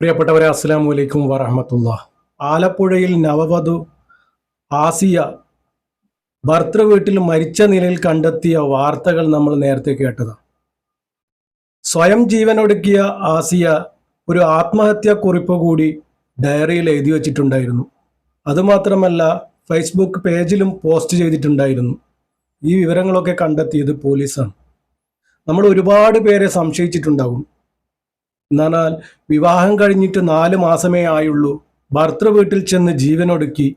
പ്രിയപ്പെട്ടവരെ അസ്സാം വലൈക്കും വറഹമത്തുള്ള ആലപ്പുഴയിൽ നവവധു ആസിയ ഭർത്തൃ വീട്ടിൽ മരിച്ച നിലയിൽ കണ്ടെത്തിയ വാർത്തകൾ നമ്മൾ നേരത്തെ കേട്ടതാണ്. സ്വയം ജീവനൊടുക്കിയ ആസിയ ഒരു ആത്മഹത്യാ കുറിപ്പ് കൂടി ഡയറിയിൽ എഴുതി വച്ചിട്ടുണ്ടായിരുന്നു. അതുമാത്രമല്ല ഫേസ്ബുക്ക് പേജിലും പോസ്റ്റ് ചെയ്തിട്ടുണ്ടായിരുന്നു. ഈ വിവരങ്ങളൊക്കെ കണ്ടെത്തിയത് പോലീസാണ്. നമ്മൾ ഒരുപാട് പേരെ സംശയിച്ചിട്ടുണ്ടാകും. എന്നാൽ വിവാഹം കഴിഞ്ഞിട്ട് നാല് മാസമേ ആയുള്ളൂ. ഭർത്തൃ വീട്ടിൽ ചെന്ന് ജീവനൊടുക്കി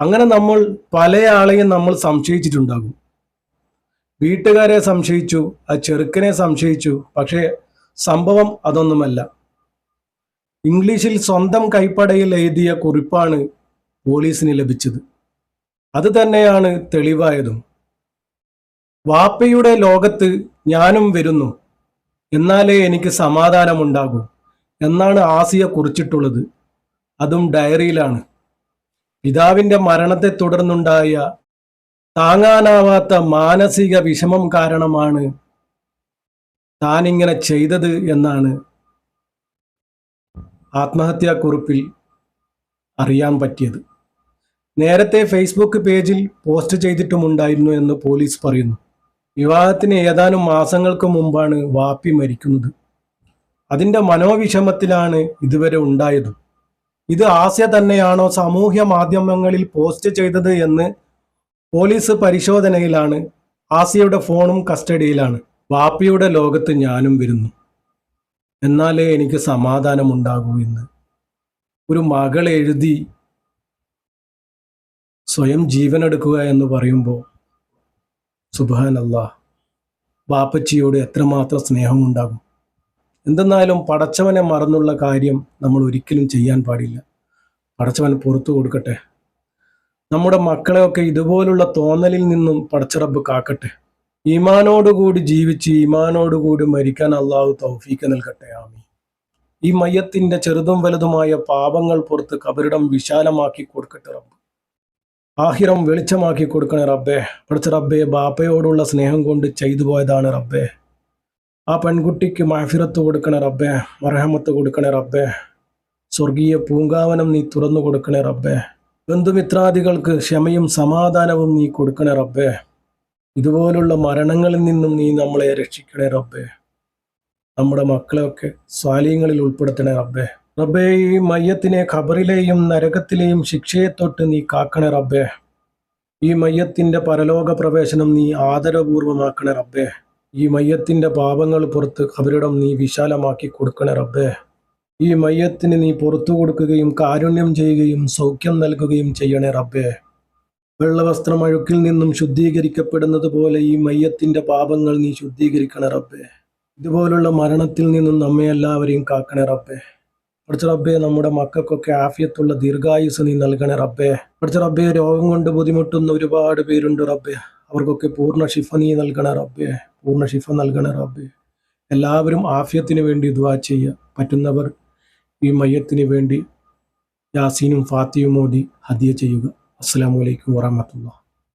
അങ്ങനെ നമ്മൾ പല ആളെയും നമ്മൾ സംശയിച്ചിട്ടുണ്ടാകും. വീട്ടുകാരെ സംശയിച്ചു ആ ചെറുക്കനെ സംശയിച്ചു പക്ഷേ സംഭവം അതൊന്നുമല്ല. ഇംഗ്ലീഷിൽ സ്വന്തം കൈപ്പടയിൽ എഴുതിയ കുറിപ്പാണ് പോലീസിന് ലഭിച്ചത്. അത് തന്നെയാണ് തെളിവായതും. വാപ്പയുടെ ലോകത്ത് ഞാനും വരുന്നു. എന്നാലേ എനിക്ക് സമാധാനമുണ്ടാകൂ. എന്നാണ് ആസിയ കുറിച്ചിട്ടുള്ളത്. അതും ഡയറിയിലാണ്. പിതാവിന്റെ മരണത്തെ തുടർന്നുണ്ടായ താങ്ങാനാവാത്ത മാനസിക വിഷമം കാരണമാണ് താനിങ്ങനെ ചെയ്തത് എന്നാണ് ആത്മഹത്യാക്കുറിപ്പിൽ അറിയാൻ പറ്റിയത്. നേരത്തെ ഫേസ്ബുക്ക് പേജിൽ പോസ്റ്റ് ചെയ്തിട്ടുമുണ്ടായിരുന്നു എന്ന് പോലീസ് പറയുന്നു. വിവാഹത്തിന് ഏതാനും മാസങ്ങൾക്ക് മുമ്പാണ് വാപ്പി മരിക്കുന്നത്. അതിന്റെ മനോവിഷമത്തിലാണ് ഇതുവരെ ഉണ്ടായത്. ഇത് ആസ്യ തന്നെയാണോ സാമൂഹ്യ മാധ്യമങ്ങളിൽ പോസ്റ്റ് ചെയ്തത് എന്ന് പോലീസ് പരിശോധനയിലാണ്. ആസിയയുടെ ഫോണും കസ്റ്റഡിയിലാണ്. വാപ്പിയുടെ ലോകത്ത് ഞാനും വരുന്നു. എന്നാലേ എനിക്ക് സമാധാനമുണ്ടാകൂ എന്ന്. ഒരു മകൾ എഴുതി സ്വയം ജീവനെടുക്കുക എന്ന് പറയുമ്പോൾ സുബാനല്ല ബാപ്പച്ചിയോട് എത്രമാത്രം സ്നേഹമുണ്ടാകും. എന്തെന്നാലും പടച്ചവനെ മറന്നുള്ള കാര്യം നമ്മൾ ഒരിക്കലും ചെയ്യാൻ പാടില്ല. പടച്ചവൻ പുറത്തു കൊടുക്കട്ടെ. നമ്മുടെ മക്കളെയൊക്കെ ഇതുപോലുള്ള തോന്നലിൽ നിന്നും പടച്ചറബ് കാക്കട്ടെ. ഈമാനോടുകൂടി ജീവിച്ച് ഈമാനോടുകൂടി മരിക്കാൻ അള്ളാഹു തൗഫീക്ക് നൽകട്ടെ. ആമി ഈ മയ്യത്തിന്റെ ചെറുതും വലുതുമായ പാപങ്ങൾ പുറത്ത് കബരിടം വിശാലമാക്കി കൊടുക്കട്ടെ റബ്ബ്. ആഹിറം വെളിച്ചമാക്കി കൊടുക്കണേ റബ്ബേ. പഠിച്ച റബ്ബെ ബാപ്പയോടുള്ള സ്നേഹം കൊണ്ട് ചെയ്തു പോയതാണ് റബ്ബേ. ആ പെൺകുട്ടിക്ക് മഹഫിറത്ത് കൊടുക്കണേ റബ്ബേ മറഹമത്ത് കൊടുക്കണേ റബ്ബേ. സ്വർഗീയ പൂങ്കാവനം നീ തുറന്നു കൊടുക്കണേ റബ്ബേ. ബന്ധുമിത്രാദികൾക്ക് ക്ഷമയും സമാധാനവും നീ കൊടുക്കണേ റബ്ബേ. ഇതുപോലുള്ള മരണങ്ങളിൽ നിന്നും നീ നമ്മളെ രക്ഷിക്കണേ റബ്ബേ. നമ്മുടെ മക്കളെയൊക്കെ സ്വാലീങ്ങളിൽ ഉൾപ്പെടുത്തണേ റബ്ബേ. റബ്ബേ ഈ മയ്യത്തിനെ ഖബറിലെയും നരകത്തിലെയും ശിക്ഷയെ തൊട്ട് നീ കാക്കണേ റബ്ബേ. ഈ മയ്യത്തിന്റെ പരലോക പ്രവേശനം നീ ആദരപൂർവമാക്കണേ റബ്ബേ. ഈ മയ്യത്തിന്റെ പാപങ്ങൾ പുറത്ത് ഖബറിടം നീ വിശാലമാക്കി കൊടുക്കണേ റബ്ബേ. ഈ മയ്യത്തിന് നീ പുറത്തു കൊടുക്കുകയും കാരുണ്യം ചെയ്യുകയും സൗഖ്യം നൽകുകയും ചെയ്യണേ റബ്ബേ. വെള്ളവസ്ത്രം അഴുക്കിൽ നിന്നും ശുദ്ധീകരിക്കപ്പെടുന്നത് പോലെ ഈ മയ്യത്തിന്റെ പാപങ്ങൾ നീ ശുദ്ധീകരിക്കണേ റബ്ബേ. ഇതുപോലുള്ള മരണത്തിൽ നിന്നും നമ്മെ എല്ലാവരെയും കാക്കണേ റബ്ബേ. പഠിച്ച റബ്ബെ നമ്മുടെ മക്കൾക്കൊക്കെ ആഫിയത്തുള്ള ദീർഘായുസ് നീ നൽകണേ റബ്ബെ. പഠിച്ച റബ്ബെ രോഗം കൊണ്ട് ബുദ്ധിമുട്ടുന്ന ഒരുപാട് പേരുണ്ട് റബ്ബെ. അവർക്കൊക്കെ പൂർണ ഷിഫ നീ നൽകണേ റബ്ബെ. പൂർണ ഷിഫ നൽകണേ റബ്ബെ. എല്ലാവരും ആഫിയത്തിന് വേണ്ടി ദുവാ ചെയ്യുക. പറ്റുന്നവർ ഈ മയ്യത്തിന് വേണ്ടി യാസീനും ഫാത്തിയും മോദി ഹദിയ ചെയ്യുക. അസ്സാം വലൈക്കും വാഹമത്തുള്ള